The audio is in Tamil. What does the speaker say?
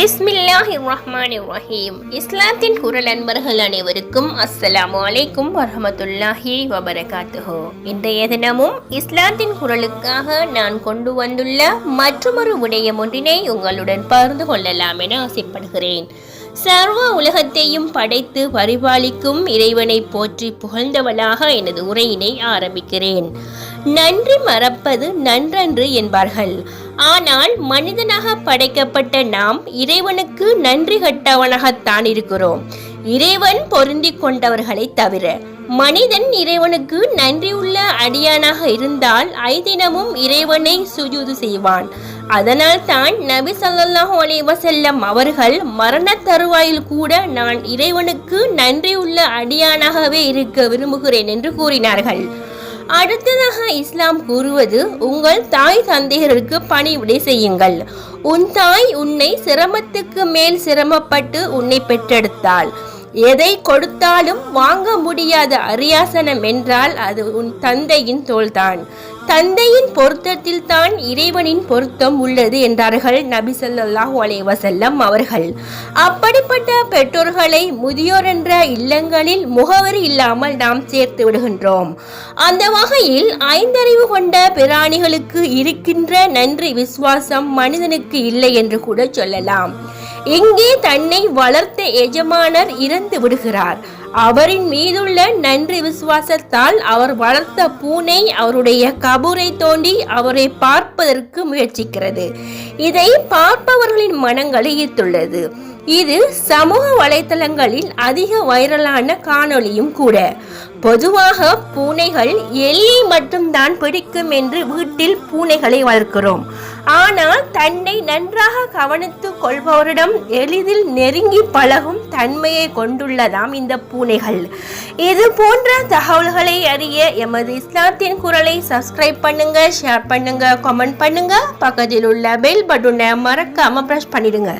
பிஸ்மில்லாஹி ரஹ்மான் ரஹீம் இஸ்லாத்தின் குரல் அன்பர்கள் அனைவருக்கும் அஸ்ஸலாமு அலைக்கும் வரமத்துல்லாஹி வபரகாத்துஹோ. இன்றைய தினமும் இஸ்லாத்தின் குரலுக்காக நான் கொண்டு வந்துள்ள மற்றொரு விடயம் ஒன்றினை உங்களுடன் பகிர்ந்து கொள்ளலாம் என ஆசைப்படுகிறேன். சர்வ உலகத்தையும் படைத்து பரிபாலிக்கும் இறைவனை போற்றி புகழ்ந்தவளாக எனது உரையினை ஆரம்பிக்கிறேன். நன்றி மறப்பது நன்றன்று என்பார்கள். ஆனால் மனிதனாக படைக்கப்பட்ட நாம் இறைவனுக்கு நன்றி கட்டவனாகத்தான் இருக்கிறோம். இறைவன் பொருந்தி கொண்டவர்களை தவிர மனிதன் இறைவனுக்கு நன்றியுள்ள அடியானாக இருந்தால் ஐதினமும் இறைவனை சுஜூது செய்வான். அதனால் தான் நபி ஸல்லல்லாஹு அலைஹி வஸல்லம் அவர்கள் மரண தருவாயில் கூட நான் இறைவனுக்கு நன்றியுள்ள அடியானாகவே இருக்க விரும்புகிறேன் என்று கூறினார்கள். அடுத்ததாக இஸ்லாம் கூறுவது உங்கள் தாய் தந்தையருக்கு பணிவிடை செய்யுங்கள். உன் தாய் உன்னை சிரமத்துக்கு மேல் சிரமப்பட்டு உன்னை பெற்றெடுத்தாள். எதை கொடுத்தாலும் வாங்க முடியாத அரியாசனம் என்றால் அது உன் தந்தையின் தோள்தான். தந்தையின் பொருத்தத்தில் தான் இறைவனின் பொருத்தம் உள்ளது என்றார்கள் நபி சொல்லாஹு அலைஹி அவர்கள். அப்படிப்பட்ட பெற்றோர்களை முதியோர் என்ற இல்லங்களில் முகவரி இல்லாமல் நாம் சேர்த்து விடுகின்றோம். அந்த வகையில் ஐந்தறிவு கொண்ட பிராணிகளுக்கு இருக்கின்ற நன்றி விசுவாசம் மனிதனுக்கு இல்லை என்று கூட சொல்லலாம். இங்கே தன்னை வளர்த்த எஜமானர் இறந்து விடுகிறார்? அவரின் மீதுள்ள நன்றி விசுவாசத்தால் அவர் வளர்த்த பூனை அவருடைய கபூரை தோண்டி அவரை பார்ப்பதற்கு முயற்சிக்கிறது. இதை பார்ப்பவர்களின் மனங்களை ஈர்த்துள்ளது. இது சமூக வலைத்தளங்களில் அதிக வைரலான காணொளியும் கூட. பொதுவாக பூனைகள் எலியை மட்டும்தான் பிடிக்கும் என்று வீட்டில் பூனைகளை வளர்க்கிறோம். ஆனால் தன்னை நன்றாக கவனித்துக் கொள்பவரிடம் எளிதில் நெருங்கி பழகும் தன்மையை கொண்டுள்ளதாம் இந்த பூ பூனைகள். இது போன்ற தகவல்களை அறிய எமது இஸ்லாத்தின் குரலை சப்ஸ்கிரைப் பண்ணுங்க ஷேர் பண்ணுங்க கமெண்ட் பண்ணுங்க. பக்கத்தில் உள்ள பெல் பட்டனை மறக்காம பிரஸ் பண்ணிடுங்க.